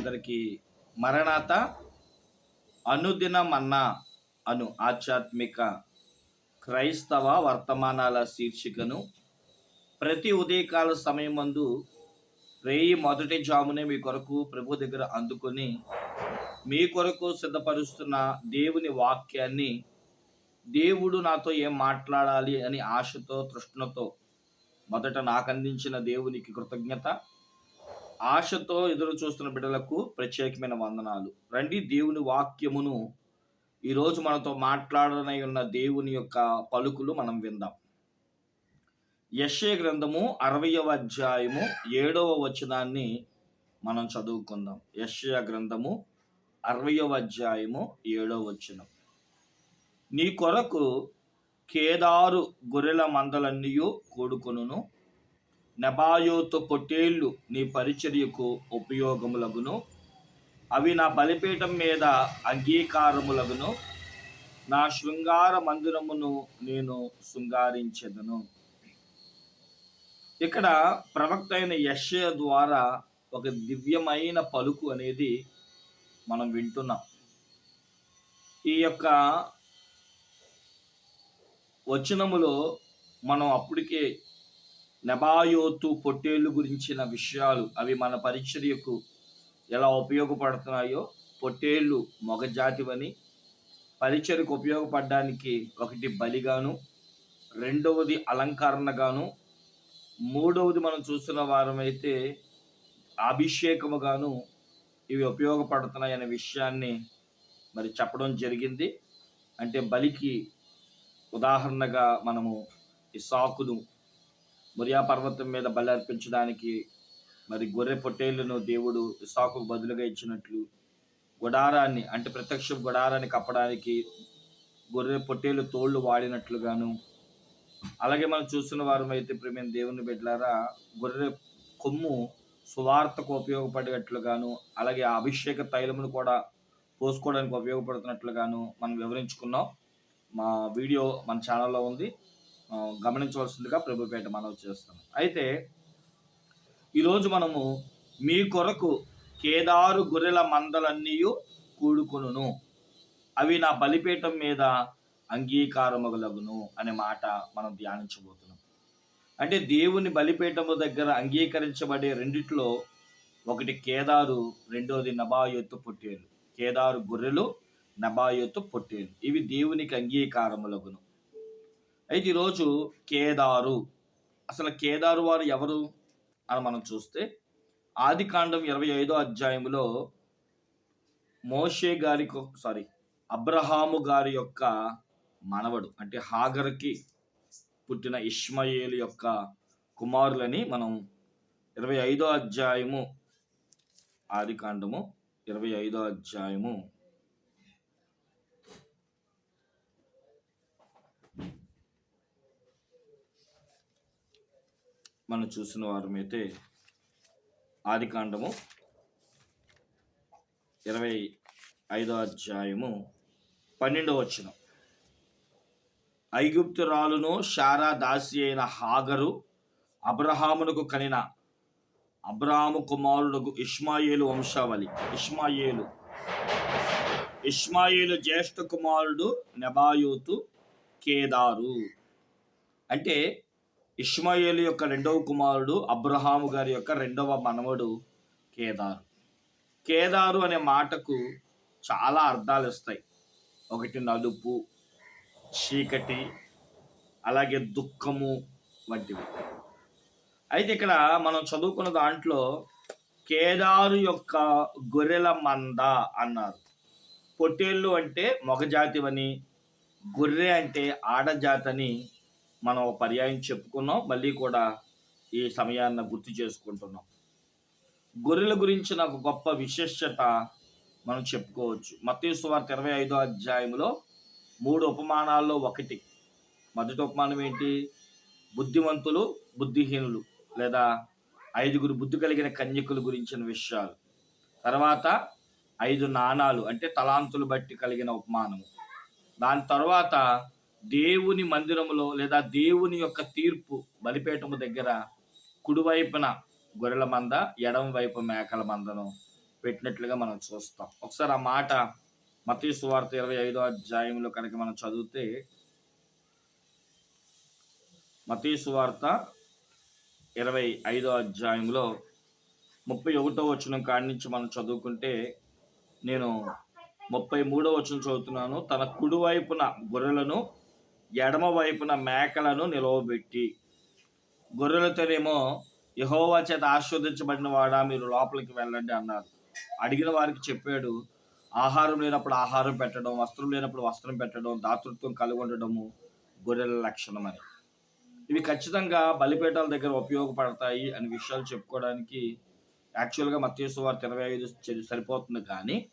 అందరికీ మరణాత అనుదినమన్నా అను ఆధ్యాత్మిక క్రైస్తవ వర్తమానాల శీర్షికను ప్రతి ఉదయకాల సమయం మందు రేయి మొదటి జామునే మీ కొరకు ప్రభు దగ్గర అందుకొని మీ కొరకు సిద్ధపరుస్తున్న దేవుని వాక్యాన్ని దేవుడు నాతో ఏం మాట్లాడాలి అని ఆశతో తృష్ణతో మొదట నాకు అందించిన దేవునికి కృతజ్ఞత. ఆశతో ఎదురు చూస్తున్న బిడ్డలకు ప్రత్యేకమైన వందనాలు. రండి దేవుని వాక్యమును ఈరోజు మనతో మాట్లాడనై ఉన్న దేవుని యొక్క పలుకులు మనం విందాం. యశ్య గ్రంథము అరవయవ అధ్యాయము ఏడవ వచనాన్ని మనం చదువుకుందాం. యశ్య గ్రంథము అరవయవ అధ్యాయము ఏడవ వచనం. నీ కొరకు కేదారు గొర్రెల మందలన్నీయూ కూడుకొనును నెబాయోతు కొట్టేళ్ళు నీ పరిచర్యకు ఉపయోగములగును. అవి నా బలిపీఠం మీద అంగీకారములగును. నా శృంగార మందిరమును నేను శృంగారించెదను. ఇక్కడ ప్రవక్త అయిన యశ్య ద్వారా ఒక దివ్యమైన పలుకు అనేది మనం వింటున్నాం. ఈ యొక్క వచనములో మనం అప్పటికే నెబాయోతు పొట్టేళ్ళు గురించిన విషయాలు అవి మన పరిచర్యకు ఎలా ఉపయోగపడుతున్నాయో పొట్టేళ్ళు మొగజాతివని పరిచర్కు ఉపయోగపడడానికి ఒకటి బలిగాను రెండవది అలంకరణగాను మూడవది మనం చూస్తున్న వారమైతే అభిషేకముగాను ఇవి ఉపయోగపడుతున్నాయి అనే విషయాన్ని మరి చెప్పడం జరిగింది. అంటే బలికి ఉదాహరణగా మనము ఈ సాకును మురియా పర్వతం మీద బలి అర్పించడానికి మరి గొర్రె పొట్టేళ్ళను దేవుడు ఇసాకుకు బదులుగా ఇచ్చినట్లు గుడారాన్ని అంటే ప్రత్యక్ష గుడారాన్ని కప్పడానికి గొర్రె పొట్టేలు తోళ్ళు వాడినట్లుగాను. అలాగే మనం చూస్తున్న వారం అయితే ప్రేమ దేవుని బిడ్డలారా గొర్రె కొమ్ము సువార్తకు ఉపయోగపడేటట్లుగాను అలాగే అభిషేక తైలమును కూడా పోసుకోవడానికి ఉపయోగపడుతున్నట్లుగాను మనం వివరించుకున్నాం. మా వీడియో మన ఛానల్లో ఉంది. గమనించవలసిందిగా ప్రభుపేట మనవి చేస్తాను అయితే ఈరోజు మనము మీ కొరకు కేదారు గొర్రెల మందలన్నీ కూడుకొనును. అవి నా బలిపీఠం మీద అంగీకారమగలగును అనే మాట మనం ధ్యానించబోతున్నాం. అంటే దేవుని బలిపీఠము దగ్గర అంగీకరించబడే రెండిట్లో ఒకటి కేదారు రెండోది నబాయొత్తు పొట్టేలు. కేదారు గొర్రెలు నబాయొత్తు పొట్టేలు. ఇవి దేవునికి అంగీకారములగును. అయితే ఈరోజు కేదారు. అసలు కేదారు వారు ఎవరు అని మనం చూస్తే ఆది కాండం ఇరవై ఐదో అధ్యాయంలో మోషే గారి సారీ అబ్రహాము గారి యొక్క మనవడు అంటే హాగర్కి పుట్టిన ఇష్మయేలు యొక్క కుమారులని మనం ఇరవై ఐదో అధ్యాయము ఆది కాండము ఇరవై ఐదో అధ్యాయము మనం చూసిన వారమైతే ఆదికాండము ఇరవై ఐదో అధ్యాయము పన్నెండవ వచనం. ఐగుప్తురాలును శారా దాసి అయిన హాగరు అబ్రహామునకు కనిన అబ్రహాము కుమారుడుకు ఇష్మాయేలు వంశావళి. ఇష్మాయేలు. ఇష్మాయేలు జ్యేష్ఠ కుమారుడు నెబాయూతు కేదారు. అంటే ఇష్మాయేలు యొక్క రెండవ కుమారుడు అబ్రహాము గారి యొక్క రెండవ మనవడు కేదారు. కేదారు అనే మాటకు చాలా అర్థాలు వస్తాయి. ఒకటి నలుపు చీకటి అలాగే దుఃఖము వంటివి. అయితే ఇక్కడ మనం చదువుకున్న దాంట్లో కేదారు యొక్క గొర్రెల మంద అన్నారు. పొట్టేళ్ళు అంటే మొగజాతివని గొర్రె అంటే ఆడజాతని మనం పర్యాయం చెప్పుకున్నాం మళ్ళీ కూడా ఈ సమయాన్ని గుర్తు చేసుకుంటున్నాం. గొర్రెల గురించిన ఒక గొప్ప విశేషత మనం చెప్పుకోవచ్చు. మత్తయి సువార్త ఇరవై ఐదో అధ్యాయంలో మూడు ఉపమానాల్లో ఒకటి. మొదటి ఉపమానం ఏంటి? బుద్ధిమంతులు బుద్ధిహీనులు లేదా ఐదుగురు బుద్ధి కలిగిన కన్యకుల గురించిన విషయాలు. తర్వాత ఐదు నాణాలు అంటే తలాంతులు బట్టి కలిగిన ఉపమానము. దాని తర్వాత దేవుని మందిరములో లేదా దేవుని యొక్క తీర్పు బలిపేటము దగ్గర కుడివైపున గొర్రెల మంద ఎడమ వైపు మేకల మందను పెట్టినట్లుగా మనం చూస్తాం. ఒకసారి ఆ మాట మతీ సువార్త ఇరవై ఐదో అధ్యాయంలో కనుక మనం చదివితే మతీ సువార్త ఇరవై ఐదో అధ్యాయంలో ముప్పై ఒకటో వచనం కాడి నుంచి మనం చదువుకుంటే నేను ముప్పై మూడో వచనం చదువుతున్నాను. తన కుడివైపున గొర్రెలను ఎడమ వైపున మేకలను నిలవబెట్టి గొర్రెలతోనేమో యహోవా చేత ఆస్వాదించబడిన వాడా మీరు లోపలికి వెళ్ళండి అన్నారు. అడిగిన వారికి చెప్పాడు ఆహారం లేనప్పుడు ఆహారం పెట్టడం వస్త్రం లేనప్పుడు వస్త్రం పెట్టడం దాతృత్వం కలిగి ఉండడము గొర్రెల లక్షణం అని. ఇవి ఖచ్చితంగా బలిపీఠాల దగ్గర ఉపయోగపడతాయి అనే విషయాలు చెప్పుకోవడానికి యాక్చువల్గా మత్స్సు వారు ఇరవై ఐదు సరిపోతుంది కానీ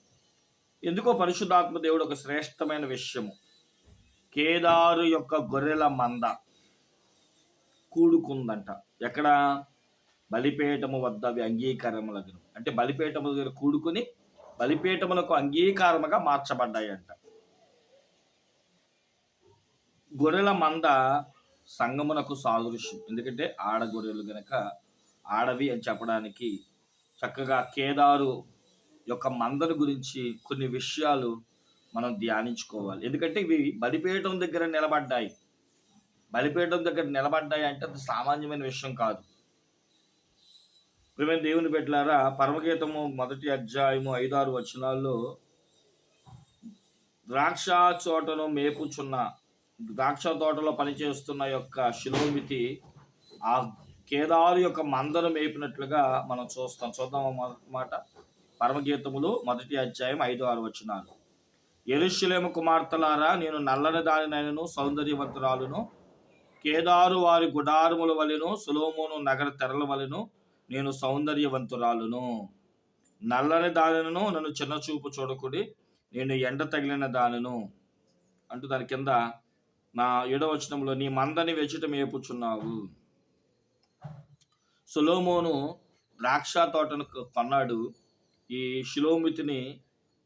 ఎందుకో పరిశుద్ధాత్మ దేవుడు ఒక శ్రేష్టమైన విషయము. కేదారు యొక్క గొర్రెల మంద కూడుకుందంట. ఎక్కడ? బలిపీఠము వద్ద అవి అంగీకారములకు అంటే బలిపీఠము దగ్గర కూడుకుని బలిపీఠములకు అంగీకారముగా మార్చబడ్డాయంట. గొర్రెల మంద సంగమునకు సాదృశ్యం. ఎందుకంటే ఆడ గొర్రెలు గనక ఆడవి అని చెప్పడానికి చక్కగా కేదారు యొక్క మందను గురించి కొన్ని విషయాలు మనం ధ్యానించుకోవాలి. ఎందుకంటే ఇవి బలిపీఠం దగ్గర నిలబడ్డాయి. బలిపీఠం దగ్గర నిలబడ్డాయి అంటే అది సామాన్యమైన విషయం కాదు. ప్రేమ దేవుని పెట్టారా పరమగీతము మొదటి అధ్యాయము ఐదారు వచనాల్లో ద్రాక్ష తోటను మేపుచున్న ద్రాక్ష తోటలో పనిచేస్తున్న యొక్క శిలోమితి ఆ కేదారు యొక్క మందను మేపినట్లుగా మనం చూస్తాం. చూద్దాం మాట? పరమగీతములు మొదటి అధ్యాయం ఐదు ఆరు వచనాలు. ఎరుషులేము కుమార్తెలారా నేను నల్లని దానినైనను సౌందర్యవంతురాలును కేదారు వారి గుడారముల వలెను సులోమును నగర తెరల వలెను నేను సౌందర్యవంతురాలును. నల్లని దానిను నన్ను చిన్న చూపు చూడకుడి నేను ఎండ తగిలిన దానిను. అంటూ దాని కింద నా ఏడవచనంలో నీ మందని వెచ్చటం ఏపుచున్నావు సులోమోను ద్రాక్ష తోటను కొన్నాడు. ఈ శిలోమితిని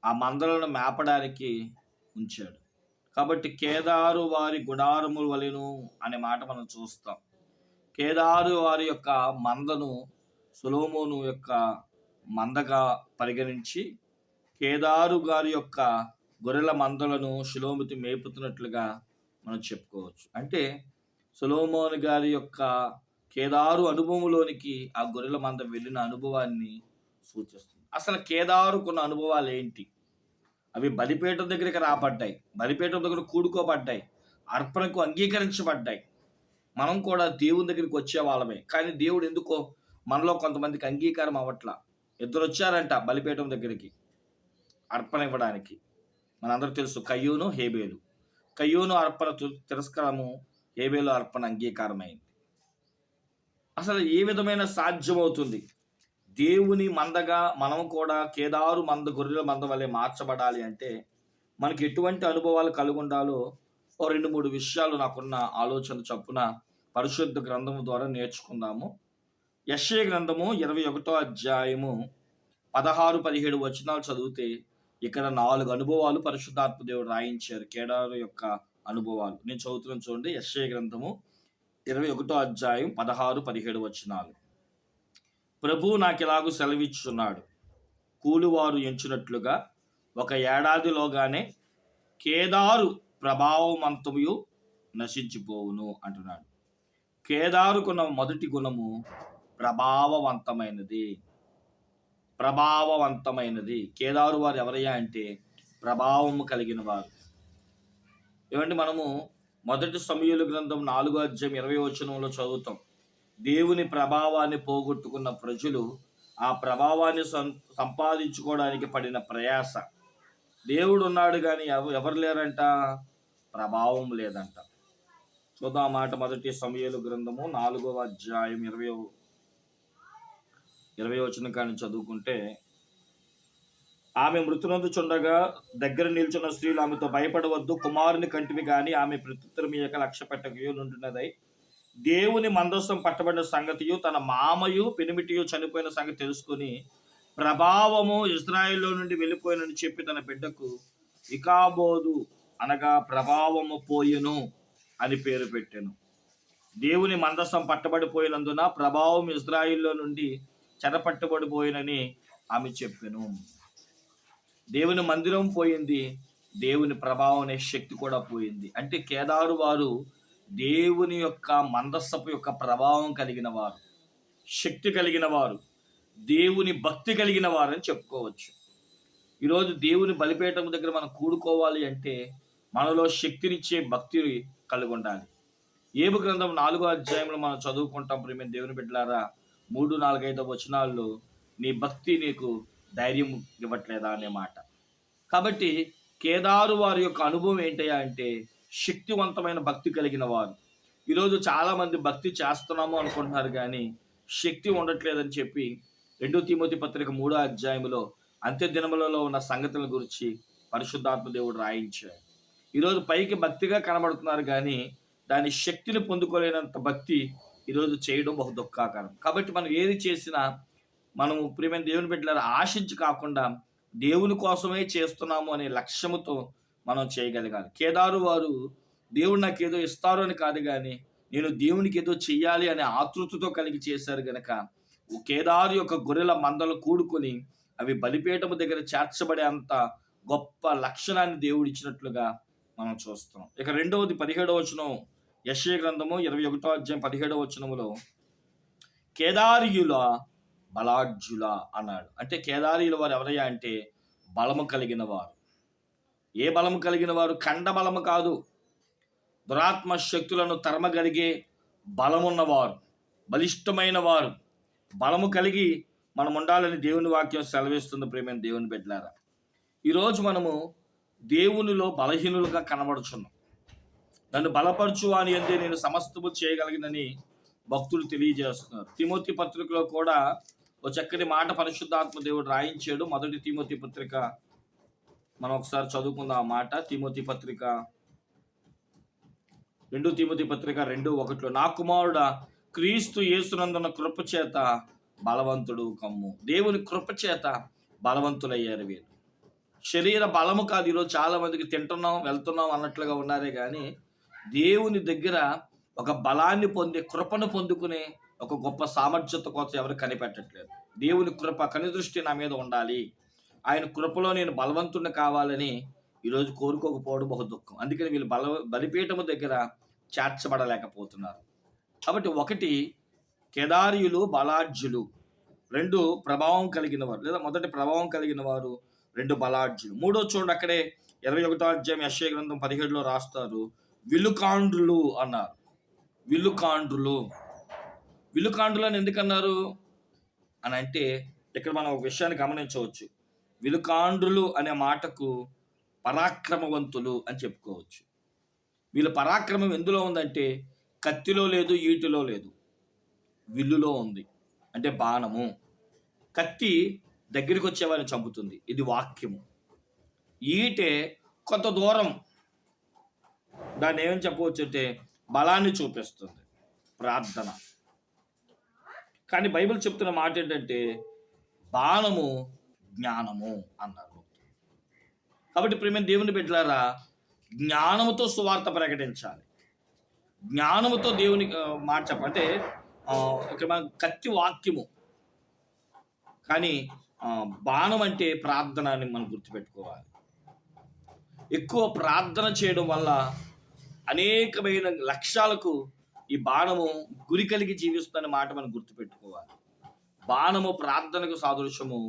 ఆ మందలను మేపడానికి ఉంచాడు. కాబట్టి కేదారు వారి గుడారములు వలెను అనే మాట మనం చూస్తాం. కేదారు వారి యొక్క మందను సులోమోను యొక్క మందగా పరిగణించి కేదారు గారి యొక్క గొర్రెల మందలను శిలోమితి మేపుతున్నట్లుగా మనం చెప్పుకోవచ్చు. అంటే సులోమోని గారి యొక్క కేదారు అనుభవంలోనికి ఆ గొర్రెల మంద వెళ్ళిన అనుభవాన్ని సూచిస్తుంది. అసలు కేదారుకున్న అనుభవాలు ఏంటి అవి బలిపేట దగ్గరికి రాబడ్డాయి. బలిపేట దగ్గర కూడుకోబడ్డాయి. అర్పణకు అంగీకరించబడ్డాయి. మనం కూడా దేవుని దగ్గరికి వచ్చే వాళ్ళమే కానీ దేవుడు ఎందుకో మనలో కొంతమందికి అంగీకారం అవ్వట్లా. ఇద్దరు వచ్చారంట బలిపేటం దగ్గరికి అర్పణ ఇవ్వడానికి. మనందరూ తెలుసు కయ్యూను హేబేలు. కయ్యూను అర్పణ తి- తిరస్కారము హేబేలు అర్పణ అంగీకారమైంది. అసలు ఏ విధమైన సాధ్యమవుతుంది? దేవుని మందగా మనం కూడా కేదారు మంద గొర్రెల మంద వలె మార్చబడాలి అంటే మనకి ఎటువంటి అనుభవాలు కలిగి ఉండాలో ఓ రెండు మూడు విషయాలు నాకున్న ఆలోచన చొప్పున పరిశుద్ధ గ్రంథము ద్వారా నేర్చుకుందాము. యశ్య గ్రంథము ఇరవై ఒకటో అధ్యాయము పదహారు పదిహేడు వచనాలు చదివితే ఇక్కడ నాలుగు అనుభవాలు పరిశుద్ధాత్మ దేవుడు రాయించారు. కేదారు యొక్క అనుభవాలు. నేను చదువుతున్నాను చూడండి. యశ్య గ్రంథము ఇరవై ఒకటో అధ్యాయం పదహారు పదిహేడు వచనాలు. ప్రభు నాకు ఇలాగూ సెలవిచ్చున్నాడు కూలివారు ఎంచినట్లుగా ఒక ఏడాదిలోగానే కేదారు ప్రభావమంతము నశించిపోవును అంటున్నాడు. కేదారుకున్న మొదటి గుణము ప్రభావవంతమైనది. ప్రభావవంతమైనది. కేదారు వారు ఎవరయ్యా అంటే ప్రభావము కలిగిన వారు. ఏమంటే మనము మొదటి సమయుల గ్రంథం నాలుగో అధ్యాయం ఇరవై వచనంలో చదువుతాం. దేవుని ప్రభావాన్ని పోగొట్టుకున్న ప్రజలు ఆ ప్రభావాన్ని సం- సంపాదించుకోవడానికి పడిన ప్రయాస. దేవుడు ఉన్నాడు కానీ ఎవరు లేరంట? ప్రభావం లేదంట. చూద్దాం ఆ మాట మొదటి సమయలు గ్రంథము నాలుగవ అధ్యాయం ఇరవై ఇరవై వచ్చిన కానీ చదువుకుంటే ఆమె మృతునందుచుండగా దగ్గర నిల్చున్న స్త్రీలు ఆమెతో భయపడవద్దు కుమారుని కంటివి కానీ ఆమె ప్రత్యుత్తరం యొక్క లక్ష్య పెట్టకయో నుండినదై దేవుని మందస్సం పట్టబడిన సంగతియు తన మామయు పెనిమిటియు చనిపోయిన సంగతి తెలుసుకుని ప్రభావము ఇజ్రాయిల్లో నుండి వెళ్ళిపోయినని చెప్పి తన బిడ్డకు ఇకాబోదు అనగా ప్రభావము పోయెను అని పేరు పెట్టాను. దేవుని మందస్సం పట్టబడిపోయినందున ప్రభావం ఇజ్రాయిల్లో నుండి చెరపట్టబడిపోయినని ఆమె చెప్పాను. దేవుని మందిరం పోయింది దేవుని ప్రభావం అనే శక్తి కూడా పోయింది. అంటే కేదారు వారు దేవుని యొక్క మందస్సపు యొక్క ప్రభావం కలిగిన వారు శక్తి కలిగిన వారు దేవుని భక్తి కలిగిన వారు అని చెప్పుకోవచ్చు. ఈరోజు దేవుని బలిపేటం దగ్గర మనం కూడుకోవాలి అంటే మనలో శక్తినిచ్చే భక్తి కలిగి ఉండాలి ఏబు గ్రంథం నాలుగో అధ్యాయంలో మనం చదువుకుంటాం. ప్రేమ దేవుని బిడ్డలారా మూడు నాలుగైదు వచనాల్లో నీ భక్తి నీకు ధైర్యం ఇవ్వట్లేదా అనే మాట. కాబట్టి కేదారు వారి యొక్క అనుభవం ఏంటయ్యా అంటే శక్తివంతమైన భక్తి కలిగిన వారు. ఈరోజు చాలామంది భక్తి చేస్తున్నాము అనుకుంటున్నారు కానీ శక్తి ఉండట్లేదని చెప్పి రెండో తిమోతి పత్రిక మూడో అధ్యాయంలో అంత్య దినములలో ఉన్న సంగతుల గురించి పరిశుద్ధాత్మ దేవుడు రాయించాడు. ఈరోజు పైకి భక్తిగా కనబడుతున్నారు కానీ దాని శక్తిని పొందుకోలేనంత భక్తి ఈరోజు చేయడం బహు దుఃఖాకరం. కాబట్టి మనం ఏది చేసినా మనము ప్రియమైన దేవుని బిడ్డలారా ఆశించి కాకుండా దేవుని కోసమే చేస్తున్నాము అనే లక్ష్యముతో మనం చేయగలగాలి కేదారు వారు దేవుడు నాకు ఏదో ఇస్తారు అని కాదు కానీ నేను దేవునికి ఏదో చెయ్యాలి అనే ఆతృతతో కలిగి చేశారు గనక కేదారు యొక్క గొర్రెల మందలు కూడుకొని అవి బలిపీఠము దగ్గర చేర్చబడే అంత గొప్ప లక్షణాన్ని దేవుడు ఇచ్చినట్లుగా మనం చూస్తున్నాం. ఇక రెండవది పదిహేడవ వచనం యశ్య గ్రంథము ఇరవై ఒకటో అధ్యాయం పదిహేడవ వచనములో కేదారియుల బలాఢ్యుల అన్నాడు. అంటే కేదారియుల వారు ఎవరయ్యా అంటే బలము కలిగిన వారు. ఏ బలము కలిగిన వారు ఖండ బలము కాదు. దురాత్మ శక్తులను తరమగలిగే బలమున్నవారు బలిష్టమైన వారు. బలము కలిగి మనం ఉండాలని దేవుని వాక్యం సెలవిస్తుంది ప్రేమైన దేవుని బిడ్డలారా. ఈరోజు మనము దేవునిలో బలహీనులుగా కనబడుచున్నాం. నన్ను బలపరచు అని అందే నేను సమస్తము చేయగలిగినని భక్తులు తెలియజేస్తున్నారు. తిమోతి పత్రికలో కూడా ఓ చక్కటి మాట పరిశుద్ధాత్మ దేవుడు రాయించాడు. మొదటి తిమోతి పత్రిక మనం ఒకసారి చదువుకుందాం ఆ మాట. తిమోతి పత్రిక రెండు తిమోతి పత్రిక రెండు ఒకటిలో నా కుమారుడా క్రీస్తు యేసునందున కృప చేత బలవంతుడు కమ్ము. దేవుని కృప చేత బలవంతులయ్యారు వీరు. శరీర బలము కాదు ఈరోజు చాలా మందికి తింటున్నాం వెళ్తున్నాం అన్నట్లుగా ఉన్నారే కానీ దేవుని దగ్గర ఒక బలాన్ని పొంది కృపను పొందుకునే ఒక గొప్ప సామర్థ్యత కోసం ఎవరు కనిపెట్టట్లేదు. దేవుని కృప కనిదృష్టి నా మీద ఉండాలి. ఆయన కృపలో నేను బలవంతుని కావాలని ఈరోజు కోరుకోకపోవడం బహు దుఃఖం. అందుకని వీళ్ళు బల బలిపీఠము దగ్గర చేర్చబడలేకపోతున్నారు. కాబట్టి ఒకటి కేదారియులు బలాఢ్యులు రెండు ప్రభావం కలిగిన వారు. లేదా మొదటి ప్రభావం కలిగిన వారు రెండు బలాఢ్యులు. మూడో చూడండి అక్కడే ఇరవై ఒకటో అధ్యాయం యశ్య గ్రంథం పదిహేడులో రాస్తారు. విలుకాండ్రులు అన్నారు. విలుకాండ్రులు విలుకాండ్రులు అని ఎందుకన్నారు? అని అంటే ఇక్కడ మనం ఒక విషయాన్ని గమనించవచ్చు. విలుకాండ్రులు అనే మాటకు పరాక్రమవంతులు అని చెప్పుకోవచ్చు. వీళ్ళ పరాక్రమం ఎందులో ఉందంటే కత్తిలో లేదు ఈటిలో లేదు. విల్లులో ఉంది. అంటే బాణము. కత్తి దగ్గరికి వచ్చేవారిని చంపుతుంది. ఇది వాక్యము. ఈటే కొంత దూరం దాన్ని ఏమని చెప్పవచ్చు అంటే బలాన్ని చూపిస్తుంది. ప్రార్థన. కానీ బైబిల్ చెప్తున్న మాట ఏంటంటే బాణము జ్ఞానము అన్నారు. కాబట్టి ప్రేమ దేవుని బిడ్డలారా జ్ఞానముతో సువార్త ప్రకటించాలి. జ్ఞానముతో దేవుని మాట చెప్పంటే ఇక్కడ మనం కత్తి వాక్యము. కానీ బాణం అంటే ప్రార్థన అని మనం గుర్తుపెట్టుకోవాలి. ఎక్కువ ప్రార్థన చేయడం వల్ల అనేకమైన లక్ష్యాలకు ఈ బాణము గురి కలిగి జీవిస్తుందనే మాట మనం గుర్తుపెట్టుకోవాలి. బాణము ప్రార్థనకు సాదృశ్యము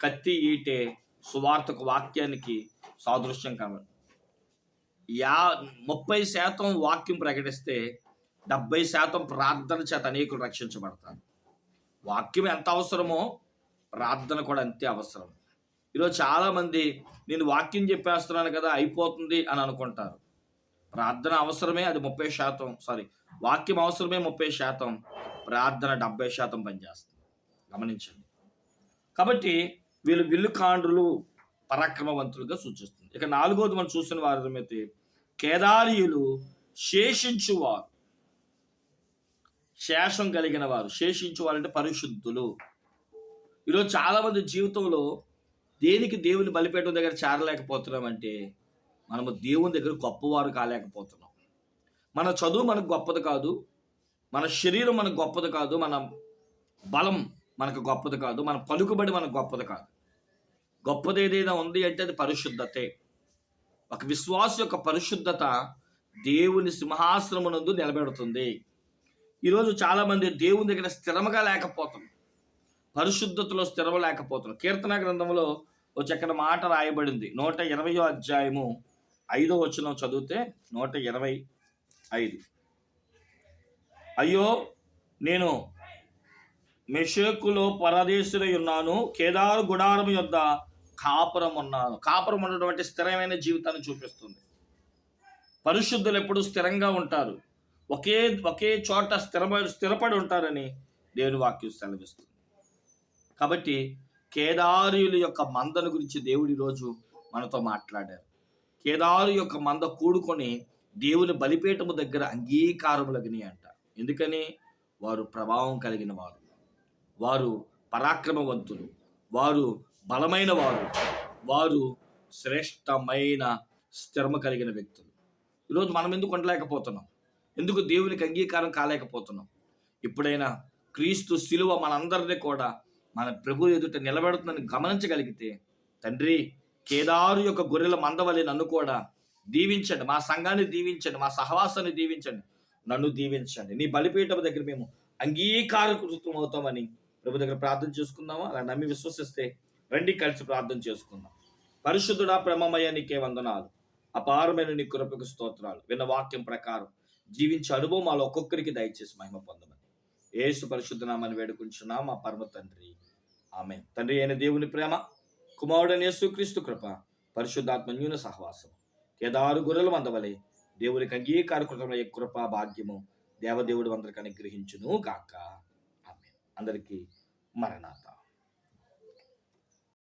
కత్తి ఈటే సువార్తకు వాక్యానికి సాదృశ్యం కాబట్టి యా ముప్పై శాతం వాక్యం ప్రకటిస్తే డెబ్బై శాతం ప్రార్థన చేత అనేకులు రక్షించబడతారు. వాక్యం ఎంత అవసరమో ప్రార్థన కూడా అంతే అవసరం. ఈరోజు చాలామంది నేను వాక్యం చెప్పేస్తున్నాను కదా అయిపోతుంది అని అనుకుంటారు. ప్రార్థన అవసరమే అది ముప్పై శాతం సారీ వాక్యం అవసరమే ముప్పై శాతం ప్రార్థన డెబ్బై శాతం పనిచేస్తుంది. గమనించండి. కాబట్టి వీళ్ళు విల్లు కాండ్రులు పరాక్రమవంతులుగా సూచిస్తుంది. ఇక నాలుగోది మనం చూసిన వారమైతే కేదారీయులు శేషించువారు. శేషం కలిగిన వారు శేషించువారంటే పరిశుద్ధులు. ఈరోజు చాలామంది జీవితంలో దేనికి దేవుని బలిపేటం దగ్గర చేరలేకపోతున్నామంటే మనము దేవుని దగ్గర గొప్పవారు కాలేకపోతున్నాం. మన చదువు మనకు గొప్పది కాదు మన శరీరం మనకు గొప్పది కాదు మన బలం మనకు గొప్పది కాదు మన పలుకుబడి మనకు గొప్పది కాదు. గొప్పది ఏదైనా ఉంది అంటే అది పరిశుద్ధతే. ఒక విశ్వాస యొక్క పరిశుద్ధత దేవుని సింహాసనమునందు నిలబెడుతుంది. ఈరోజు చాలామంది దేవుని దగ్గర స్థిరముగా లేకపోతున్నారు పరిశుద్ధతలో స్థిరము లేకపోతున్నారు కీర్తన గ్రంథంలో ఒక చక్కని మాట రాయబడింది. నూట ఇరవయో అధ్యాయము ఐదో వచనం చదివితే నూట ఇరవై ఐదు. అయ్యో నేను మెషకులో పరదేశులై ఉన్నాను. కేదారు గుడారం యొద్ద కాపురం ఉన్నారు కాపురం ఉన్నటువంటి స్థిరమైన జీవితాన్ని చూపిస్తుంది. పరిశుద్ధులు ఎప్పుడు స్థిరంగా ఉంటారు. ఒకే ఒకే చోట స్థిరమ స్థిరపడి ఉంటారని దేవుని వాక్యం సెలవిస్తుంది. కాబట్టి కేదారుల యొక్క మందను గురించి దేవుడు ఈరోజు మనతో మాట్లాడారు. కేదారు యొక్క మంద కూడుకొని దేవుని బలిపీఠము దగ్గర అంగీకారములగని అంట ఎందుకని? వారు ప్రభావం కలిగిన వారు. వారు పరాక్రమవంతులు. వారు బలమైన వారు వారు శ్రేష్టమైన స్థిరమ కలిగిన వ్యక్తులు. ఈరోజు మనం ఎందుకు ఉండలేకపోతున్నాం? ఎందుకు దేవునికి అంగీకారం కాలేకపోతున్నాం? ఎప్పుడైనా క్రీస్తు శిలువ మనందరినీ కూడా మన ప్రభు ఎదుట నిలబెడుతుందని గమనించగలిగితే తండ్రి కేదారు యొక్క గొర్రెల మందవలి నన్ను కూడా దీవించండి. మా సంఘాన్ని దీవించండి. మా సహవాసాన్ని దీవించండి. నన్ను దీవించండి. నీ బలిపీఠం దగ్గర మేము అంగీకారకృతం అవుతామని ప్రభు దగ్గర ప్రార్థన చేసుకుందామా? అలా నమ్మి విశ్వసిస్తే రండి కలిసి ప్రార్థన చేసుకుందాం. పరిశుద్ధుడా ప్రేమమయ్య నీకే వందనాలు. అపారమైన నీ కృపకు స్తోత్రాలు. విన్న వాక్యం ప్రకారం జీవించే అనుభవం మాలో ఒక్కొక్కరికి దయచేసి మహిమ పొందమని. ఏసు పరిశుద్ధనామని వేడుకుంటున్నా మా పరమ తండ్రి. ఆమె తండ్రి అయిన దేవుని ప్రేమ కుమారుడని యేసుక్రీస్తు కృప పరిశుద్ధాత్మన్యూన సహవాసం కేదారు గొర్రెలు మందవలే దేవునికి అంగీకారకృతమైన కృప భాగ్యము దేవదేవుడు అందరికి అనుగ్రహించును గాక. ఆమె అందరికీ మరణాత